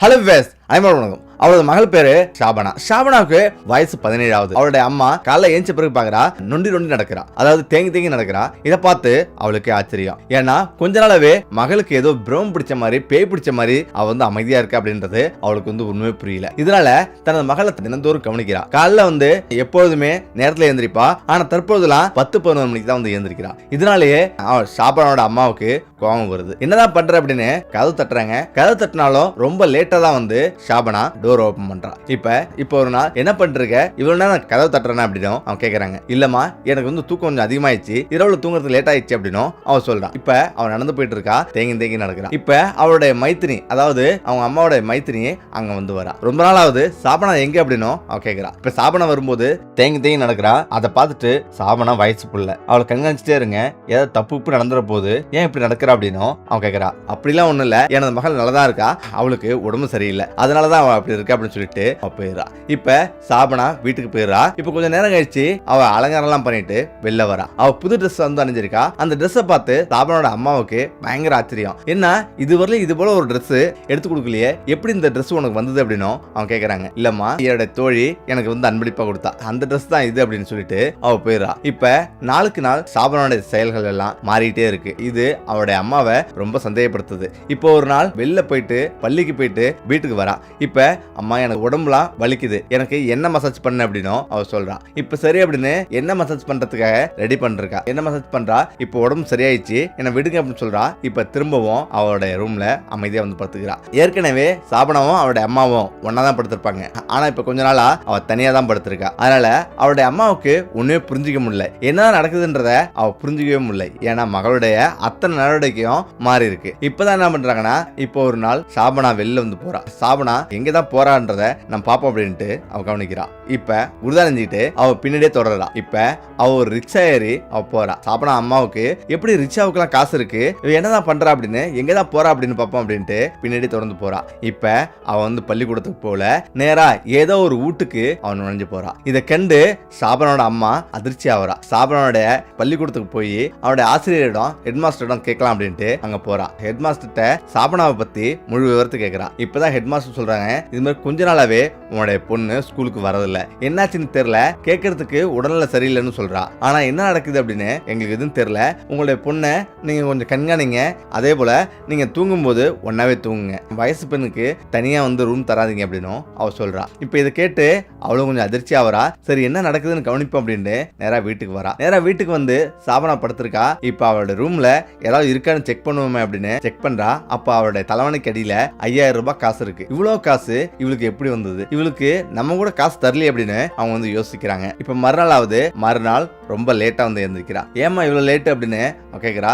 Hello ways ஐமர் வணக்கம் அவளோட மகள் பேரு ஷாபனா. ஷாபனாவுக்கு வயசு பதினேழாவது. அவளுடைய அம்மா காலைல ஏஞ்ச பிறகு பாக்குறா நொண்டி நொண்டி நடக்கிறா. அதாவது தேங்கி தேங்கி நடக்கிறா. இதை பார்த்து அவளுக்கு ஆச்சரியம். ஏன்னா கொஞ்ச நாளாவே மகளுக்கு ஏதோ பிரம் பிடிச்ச மாதிரி பேய் பிடிச்ச மாதிரி அவ வந்து அமைதியா இருக்கு அப்படின்றது அவளுக்கு வந்து உண்மை புரியல. இதனால தனது மகளை தினந்தோறும் கவனிக்கிறா. காலைல வந்து எப்பொழுதுமே நேரத்துல எழுந்திரிப்பா. ஆனா தற்போதுலாம் பத்து பதினொரு மணிக்கு தான் வந்து எழுந்திருக்கிறா. இதனாலேயே அவள் ஷாபனாவோட அம்மாவுக்கு கோபம் வருது. என்னதான் பண்ற அப்படின்னு கதவு தட்டுறாங்க. கதவு தட்டினாலும் ரொம்ப லேட்டா தான் வந்து ஷாபனா டோர் ஓபன் பண்றான். இப்ப இப்ப ஒரு நாள் என்ன பண்றீங்க? இவ்வளவு நேரம் கதவு தட்டுறேன் அப்படின்னும் அவன் கேக்குறாங்க. இல்லம்மா எனக்கு வந்து தூக்கம் கொஞ்சம் அதிகமாயிடுச்சு. இரவுல தூங்குறது லேட் ஆயிடுச்சு அப்படின்னும் அவன் சொல்றான். இப்ப அவன் நடந்து போயிட்டு இருக்கா? தேங்கி தேங்கி நடக்கிறான். இப்ப அவளுடைய மைத்தினி அதாவது அவங்க அம்மாவோட மைத்திரி அங்க வந்து வரா. ரொம்ப நாளாவது சாபனா எங்க அப்படின்னும் அவன் கேக்குறா இப்ப சாபனா வரும்போது தேங்கி தேங்கி நடக்கிறா. அதை பார்த்துட்டு சாபனா வயசு புள்ள. அவளை கண்காணிச்சிட்டே இருங்க. ஏதாவது தப்பு உப்பு நடந்துற போது ஏன் இப்படி நடக்கிறா அப்படின்னும் அவன் கேட்கறா அப்படிலாம் ஒண்ணும் இல்ல. எனது மகள் நல்லதா இருக்கா. அவளுக்கு உடம்பு சரியில்லை. அதனாலதான் அவள் அப்படி இருக்கு அப்படின்னு சொல்லிட்டு அவ போயிடுறா. இப்ப சாபனா வீட்டுக்கு போயிடுறா. இப்ப கொஞ்சம் நேரம் கழிச்சு அவ அலங்காரம் எல்லாம் பண்ணிட்டு வெளில வரா. அவ புது ட்ரெஸ் வந்து அணிஞ்சிருக்கா. அந்த ட்ரெஸ்ஸை பார்த்து சாபனோட அம்மாவுக்கு பயங்கர ஆச்சரியம். என்ன இதுவரையிலும் இது போல ஒரு ட்ரெஸ் எடுத்து கொடுக்கலையே? எப்படி இந்த ட்ரெஸ் உனக்கு வந்தது அப்படின்னும் அவன் கேக்குறாங்க. இல்லம்மா என்னோட தோழி எனக்கு வந்து அன்பளிப்பா கொடுத்தா. அந்த ட்ரெஸ் தான் இது அப்படின்னு சொல்லிட்டு அவ போயிடுறா. இப்ப நாளுக்கு நாள் சாபனோட செயல்கள் எல்லாம் மாறிட்டே இருக்கு. இது அவளுடைய அம்மாவை ரொம்ப சந்தேகப்படுத்துது. இப்போ ஒரு நாள் வெளில போயிட்டு பள்ளிக்கு போயிட்டு வீட்டுக்கு வரா. இப்ப அம்மா எனக்கு உடம்புலாம் வலிக்குது. எனக்கு என்ன மசாஜ் பண்ண அப்படின்னோ அவ சொல்றா. இப்ப சரி அப்படின்னு என்ன மசாஜ் பண்றதுக்காக ரெடி பண்ணிருக்கா. என்ன மசாஜ் பண்றா? இப்போ உடம்பு சரியாயிடுச்சு. என்ன விடுங்க அப்படின்னு சொல்றா. இப்ப திரும்பவும் அவளுடைய ரூம்ல அமைதியா வந்து படுத்துக்கிறா. ஏற்கனவே சாபனாவும் அவளுடைய அம்மாவும் ஒன்னா தான் படுத்திருப்பாங்க. ஆனா இப்ப கொஞ்ச நாளா அவ தனியா தான் படுத்திருக்கா. அதனால அவளுடைய அம்மாவுக்கு ஒண்ணுமே புரிஞ்சுக்க முடியல. என்ன நடக்குதுன்றத அவ புரிஞ்சுக்கவே முடியல. ஏன்னா மகளுடைய அத்தனை நடவடிக்கையும் மாறி இருக்கு இப்பதான் என்ன பண்றாங்கன்னா இப்போ ஒரு நாள் சாபனா வெளில வந்து போறா. சாபனா எங்கதான் போறான்றத நம்ம பாப்போம் அப்படின்ட்டு அவ கவனிக்கிறான் இப்ப உருதானஞ்சிட்டு அவ பின்னாடியே தொடர்றா இப்ப அவ ஒரு ரிக்ஷா ஏறி அவ போறா. சாப்பிட அம்மாவுக்கு எப்படி ரிக்ஷாவுக்குலாம் காசு இருக்கு? என்னதான் பண்றா அப்படின்னு எங்க தான் போறா அப்படின்னு பார்ப்போம் அப்படின்ட்டு பின்னாடி தொடர்ந்து போறா. இப்ப அவ வந்து பள்ளிக்கூடத்துக்கு போல நேரா ஏதோ ஒரு வீட்டுக்கு அவன் நுழைஞ்சு போறா. இதை கண்டு சாபனோட அம்மா அதிர்ச்சி ஆகுறா. சாபனோட பள்ளிக்கூடத்துக்கு போய் அவனுடைய ஆசிரியரிடம் ஹெட் மாஸ்டரிடம் கேட்கலாம் அப்படின்ட்டு அங்க போறா. ஹெட் மாஸ்டர்கிட்ட சாபனாவை பத்தி முழு விவரத்தை கேட்கறா இப்பதான் ஹெட் மாஸ்டர் சொல்றாங்க இது மாதிரி கொஞ்ச நாளாவே உன்னுடைய பொண்ணு ஸ்கூலுக்கு வரதில்ல. என்னாச்சுன்னு தெரியல. கேட்கறதுக்கு உடல்நல சரியில்லைன்னு சொல்றா. ஆனா என்ன நடக்குது அப்படின்னு எங்களுக்கு எதுவும் தெரியல. உங்களுடைய பொண்ணை நீங்க கொஞ்சம் கண்காணிங்க. அதே போல நீங்க தூங்கும்போது ஒன்னாவே தூங்குங்க. வயசு பெண்ணுக்கு தனியா வந்து ரூம் தராதீங்க அப்படின்னும் அவ சொல்றா. இப்போ இதை கேட்டு அவளும் கொஞ்சம் அதிர்ச்சி ஆவரா சரி என்ன நடக்குதுன்னு கவனிப்போம் அப்படின்னு நேரா வீட்டுக்கு வரா. நேரா வீட்டுக்கு வந்து சாபனா படுத்திருக்கா. இப்போ அவளோட ரூம்ல ஏதாவது இருக்கான்னு செக் பண்ணுவோமே அப்படின்னு செக் பண்றா. அப்ப அவளுடைய தலைவனுக்கு அடியில ஐயாயிரம் ரூபாய் காசு இருக்கு. இவ்வளவு காசு இவளுக்கு எப்படி வந்தது? இவளுக்கு நம்ம கூட காசு தரலையே அப்படின்னு அவங்க வந்து யோசிக்கிறாங்க. இப்ப மறுநாளாவது மறுநாள் ரொம்ப லேட்டா வந்து எழுந்திருக்கிறா ஏமா இவ்வளவு லேட் அப்படின்னு? அவ கேக்குறா.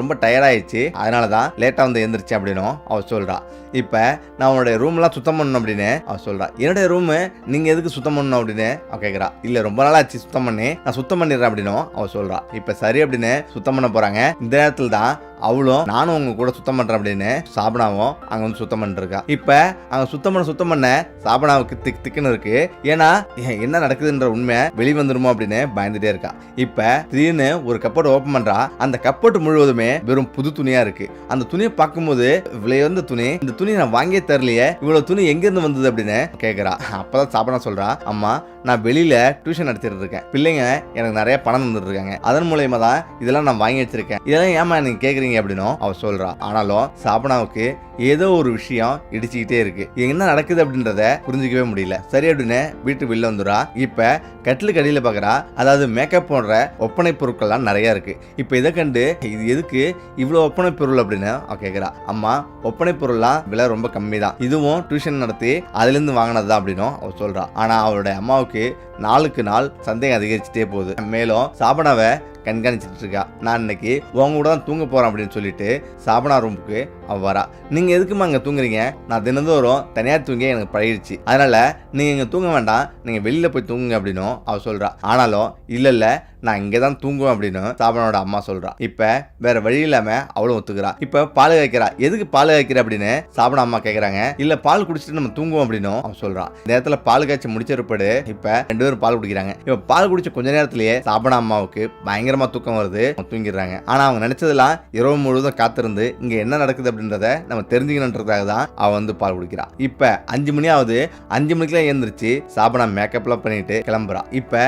ரொம்ப டயர்டாயிடுச்சு அதனால தான் லேட்டா வந்து எழுந்திருச்சு அப்படின்னும் அவ சொல்றா. இப்ப நான் உன்னுடைய ரூம்லாம் சுத்தம் பண்ணணும் அப்படின்னு அவ சொல்றா. என்னுடைய ரூம் நீங்க எதுக்கு சுத்தம் பண்ணணும் அப்படின்னு அவ கேக்குறா. இல்ல ரொம்ப நாள் ஆச்சு சுத்தம் பண்ணி நான் சுத்தம் பண்ணிடுறேன் அப்படின்னும் அவ சொல்றா. இப்ப சரி அப்படின்னு சுத்தம் பண்ண போறாங்க. இந்த நேரத்துல தான் அவளும் நானும் உங்க கூட சுத்தம் பண்றேன் அப்படின்னு சாபனாவும் அங்க வந்து சுத்தம் பண்ணிருக்கா இப்ப அங்க சுத்தம் பண்ண சுத்தம் பண்ண சாபனாவுக்கு திக் திக்குன்னு இருக்கு. ஏன்னா என்ன நடக்குதுன்ற உண்மை வெளிவந்துருமோ அப்படின்னு பயந்துட்டே இருக்கா. இப்ப திடீர்னு ஒரு கப்போர்ட் ஓபன் பண்றா அந்த கப்போர்ட் முழுவதுமே வெறும் புது துணியா இருக்கு. அந்த துணியை பார்க்கும்போது விலை துணி இந்த துணி நான் வாங்கியே தரலையே இவ்வளவு துணி எங்க இருந்து வந்தது அப்படின்னு கேக்குறா. அப்பதான் சாப்பிட சொல்றா அம்மா நான் வெளியில டியூஷன் நடத்திட்டு இருக்கேன். பிள்ளைங்க எனக்கு நிறைய பணம் தந்துட்டு இருக்காங்க. அதன் மூலயமா தான் இதெல்லாம் நான் வாங்கி வச்சிருக்கேன். இதெல்லாம் ஏமா நீங்க கேக்குறீங்க? அப்படின்னும் அவ சொல்றா. ஆனாலும் சாபனாவுக்கு ஏதோ ஒரு விஷயம் இடிச்சுக்கிட்டே இருக்கு. என்ன நடக்குது அப்படின்றத புரிஞ்சுக்கவே முடியல. சரி அப்படின்னு வீட்டு வெளில வந்துடுறா. இப்ப கட்டிலுக்கு அடியில் பாக்குறா. அதாவது மேக்கப் போன்ற ஒப்பனை பொருட்கள்லாம் நிறைய இருக்கு. இப்ப இதை கண்டு இது எதுக்கு இவ்வளவு ஒப்பனை பொருள் அப்படின்னு கேட்குறா கேக்குறா. அம்மா ஒப்பனை பொருள்லாம் விலை ரொம்ப கம்மி தான் இதுவும் டியூஷன் நடத்தி அதுல இருந்து வாங்கினது தான் அப்படின்னும் அவள் சொல்றா. ஆனா அவளுடைய அம்மாவுக்கு நாளுக்கு நாள் சந்தேகம் அதிகரிச்சுட்டே போகுது. மேலும் சாபனாவை கண்காணிச்சிட்டு இருக்கா நான் இன்னைக்கு உங்க கூட தான் தூங்க போறேன் அப்படின்னு சொல்லிட்டு சாபனா ரூமுக்கு அவள் வரா. நீங்க எதுக்குமா அங்க தூங்குறீங்க? நான் தினந்தோறும் தனியாக தூங்கி எனக்கு பழகிடுச்சு அதனால நீங்க இங்க தூங்க வேண்டாம். நீங்க வெளியில போய் தூங்குங்க அப்படின்னும் அவ சொல்றா. ஆனாலும் இல்ல இல்ல நான் இங்கே தான் தூங்குவேன் அப்படின்னு சாபனோட அம்மா சொல்றா. இப்ப வேற வழி இல்லாம அவளும் ஒத்துக்கிறா. இப்ப பால் காய்க்கிறா. எதுக்கு பால் காய்க்கிற? அப்படின்னு சாபன அம்மா கேக்குறாங்க. இல்ல பால் குடிச்சிட்டு நம்ம தூங்குவோம் அப்படின்னும் அவன் சொல்றான் இந்த நேரத்துல பால் காய்ச்சி முடிச்சிருப்படு இப்ப ரெண்டு பேரும் பால் குடிக்கிறாங்க. இப்ப பால் குடிச்ச கொஞ்ச நேரத்திலேயே சாபன அம்மாவுக்கு பயங்கரமா தூக்கம் வருது. அவங்க தூங்கிடுறாங்க. ஆனா அவங்க நினைச்சதெல்லாம் இரவு முழுவதும் காத்திருந்து இங்க என்ன நடக்குது அப்படின்றத நம்ம தெரிஞ்சுக்கணுன்றதுக்காக தான் அவள் வந்து பால் குடிக்கிறா. இப்ப அஞ்சு மணி ஆகுது அஞ்சு மணிக்கெல்லாம் எழுந்திரிச்சு சாப்பிட மேக்கப்லாம் பண்ணிட்டு கிளம்புறா. இப்ப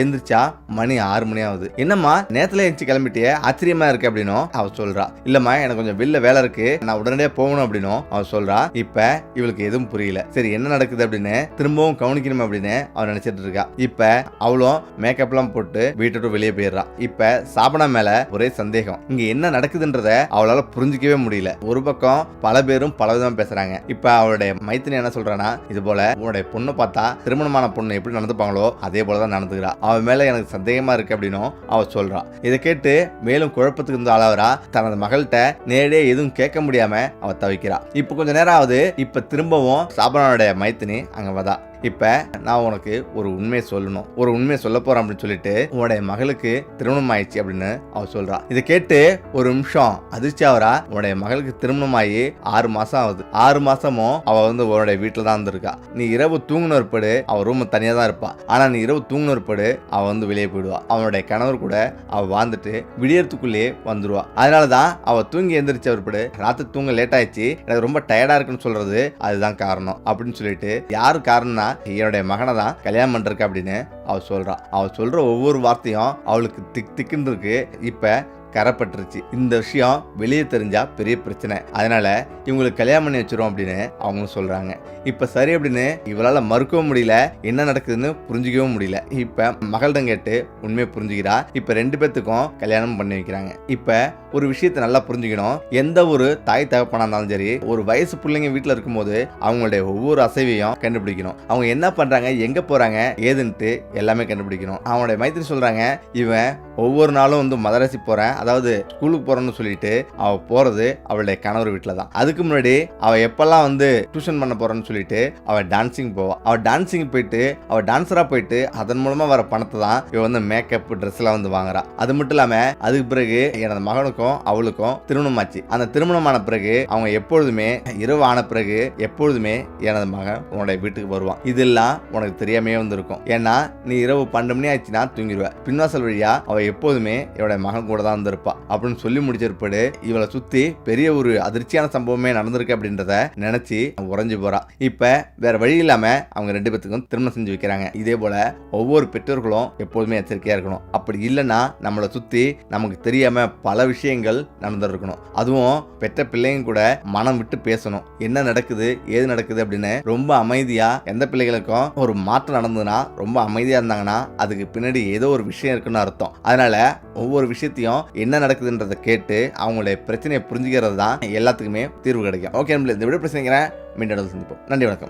எந்திரிச்சா மணி ஆறு மணி ஆகுது என்னம்மா நேரத்துல எழுந்துச்சு கிளம்பிட்டே ஆச்சரியமா இருக்கு அப்படின்னும் அவ சொல்றா. இல்லம்மா எனக்கு கொஞ்சம் வெளில வேலை இருக்கு. நான் உடனடியே போகணும் அப்படின்னும் அவ சொல்றா. இப்ப இவளுக்கு எதுவும் புரியல. சரி என்ன நடக்குது அப்படின்னு திரும்பவும் கவனிக்கணும் அப்படின்னு அவன் நினைச்சிட்டு இருக்கா. இப்ப அவளும் மேக்கப்லாம் போட்டு வீட்டை விட்டு வெளியே போயிடுறா. இப்ப சாபனா மேல ஒரே சந்தேகம். இங்க என்ன நடக்குதுன்றத அவளால புரிஞ்சிக்கவே முடியல. ஒரு பக்கம் பல பேரும் பல விதமா பேசுறாங்க. இப்ப அவளுடைய மைத்தினி என்ன சொல்றானா இது போல உன்னுடைய பொண்ணு பார்த்தா திருமணமான பொண்ணு எப்படி நடந்துப்பாங்களோ அதே போலதான் நடந்துக்கிறா. அவ மேல எனக்கு சந்தேகமா இருக்கு அப்படின்னும் அவ சொல்றா. இதை கேட்டு மேலும் குழப்பத்துக்கு இருந்த அளவரா தனது மகள்கிட்ட நேரடியே எதுவும் கேட்க முடியாம அவ தவிக்கிறா. இப்ப கொஞ்ச நேரம் ஆகுது. இப்ப திரும்பவும் சாபனாவுடைய மைத்தினி அங்க வதா இப்போ நான் உனக்கு ஒரு உண்மையை சொல்லணும். ஒரு உண்மையை சொல்ல போறேன் அப்படின்னு சொல்லிட்டு உன்னுடைய மகளுக்கு திருமணம் ஆயிடுச்சு அப்படின்னு அவ சொல்றா. இதை கேட்டு ஒரு நிமிஷம் அதிர்ச்சி அவரா உன்னுடைய மகளுக்கு திருமணம் ஆகி ஆறு மாசம் ஆகுது. ஆறு மாசமும் அவ வந்து உன்னுடைய வீட்டில் தான் இருந்திருக்கா. நீ இரவு தூங்கின ஒருபடு அவ ரூம் தனியா தான் இருப்பா. ஆனா நீ இரவு தூங்கின ஒருபடு அவ வந்து வெளியே போயிடுவா. அவனுடைய கணவர் கூட அவ வாழ்ந்துட்டு விடியறதுக்குள்ளேயே வந்துருவா. அதனாலதான் அவ தூங்கி எந்திரிச்ச ஒருபடு ராத்திரி தூங்க லேட் ஆயிடுச்சு. எனக்கு ரொம்ப டயர்டா இருக்குன்னு சொல்றது அதுதான் காரணம் அப்படின்னு சொல்லிட்டு யாரு காரணம்னா என்னுடைய மகனை தான் கல்யாணம் பண்ணிருக்க அப்படின்னு அவள் சொல்றா. அவள் சொல்ற ஒவ்வொரு வார்த்தையும் அவளுக்கு திக் திக்குன்னு இருக்கு. இப்ப கரப்பட்டுருச்சு. இந்த விஷயம் வெளியே தெரிஞ்சா பெரிய பிரச்சனை. அதனால இவங்களுக்கு கல்யாணம் பண்ணி வச்சிரும் அப்படின்னு அவங்க சொல்றாங்க. இப்ப சரி அப்படின்னு இவளால மறுக்கவும் முடியல. என்ன நடக்குதுன்னு புரிஞ்சுக்கவும் முடியல. இப்ப மகளிடம் கேட்டு உண்மையை புரிஞ்சுக்கிறா. இப்ப ரெண்டு பேத்துக்கும் கல்யாணம் பண்ணி வைக்கிறாங்க. இப்ப ஒரு விஷயத்தை நல்லா புரிஞ்சுக்கணும். எந்த ஒரு தாய் தகப்பனா இருந்தாலும் சரி ஒரு வயசு பிள்ளைங்க வீட்டில் இருக்கும்போது அவங்களுடைய ஒவ்வொரு அசைவையும் கண்டுபிடிக்கணும். அவங்க என்ன பண்றாங்க எங்க போறாங்க ஏதுன்ட்டு எல்லாமே கண்டுபிடிக்கணும். அவனுடைய மைத்திரி சொல்றாங்க இவன் ஒவ்வொரு நாளும் வந்து மதரசி போறேன். அதாவது ஸ்கூலுக்கு போகிறோன்னு சொல்லிட்டு அவ போறது அவளுடைய கணவர் வீட்டில் தான் அதுக்கு முன்னாடி அவ எப்பெல்லாம் வந்து டியூஷன் பண்ண போறேன்னு சொல்லிட்டு அவ டான்சிங் போவா. அவ டான்சிங் போயிட்டு அவ டான்ஸராக போயிட்டு அதன் மூலமா வர பணத்தை தான் இவ வந்து மேக்கப் ட்ரெஸ் எல்லாம் வந்து வாங்குறா. அது மட்டும் இல்லாம அதுக்கு பிறகு எனது மகனுக்கும் அவளுக்கும் திருமணம் ஆச்சு. அந்த திருமணமான பிறகு அவங்க எப்பொழுதுமே இரவு ஆன பிறகு எப்பொழுதுமே எனது மகன் உன்னுடைய வீட்டுக்கு வருவான். இதெல்லாம் உனக்கு தெரியாமே வந்திருக்கும். ஏன்னா நீ இரவு பன்னெண்டு மணி ஆச்சுன்னா தூங்கிடுவ. பின்வாசல் வழியா அவ எப்போதுமே என்னுடைய மகன் கூட தான் இருப்பா. அப்படின்னு சொல்லி முடிச்சிருப்பாடு. இவளை சுத்தி பெரிய ஒரு அதிர்ச்சியான சம்பவமே நடந்திருக்கு அப்படின்றத நினைச்சு உறைஞ்சு போறா. இப்ப வேற வழி இல்லாம அவங்க ரெண்டு பேத்துக்கும் திருமணம் செஞ்சு வைக்கிறாங்க. இதே போல ஒவ்வொரு பெற்றோர்களும் எப்போதுமே எச்சரிக்கையா இருக்கணும். அப்படி இல்லைன்னா நம்மளை சுத்தி நமக்கு தெரியாம பல விஷயங்கள் நடந்திருக்கணும். அதுவும் பெற்ற பிள்ளைங்க கூட மனம் விட்டு பேசணும். என்ன நடக்குது ஏது நடக்குது அப்படின்னு ரொம்ப அமைதியா எந்த பிள்ளைகளுக்கும் ஒரு மாற்றம் நடந்ததுன்னா ரொம்ப அமைதியா இருந்தாங்கன்னா அதுக்கு பின்னாடி ஏதோ ஒரு விஷயம் இருக்குன்னு அர்த்தம். அதனால ஒவ்வொரு விஷயத்தையும் என்ன நடக்குதுன்றதை கேட்டு அவங்களுடைய பிரச்சனையை புரிஞ்சுக்கிறது தான் எல்லாத்துக்குமே தீர்வு கிடைக்கும். ஓகே இந்த விட பிரச்சனைங்கிறேன் மீண்டும் சந்திப்போம். நன்றி வணக்கம்.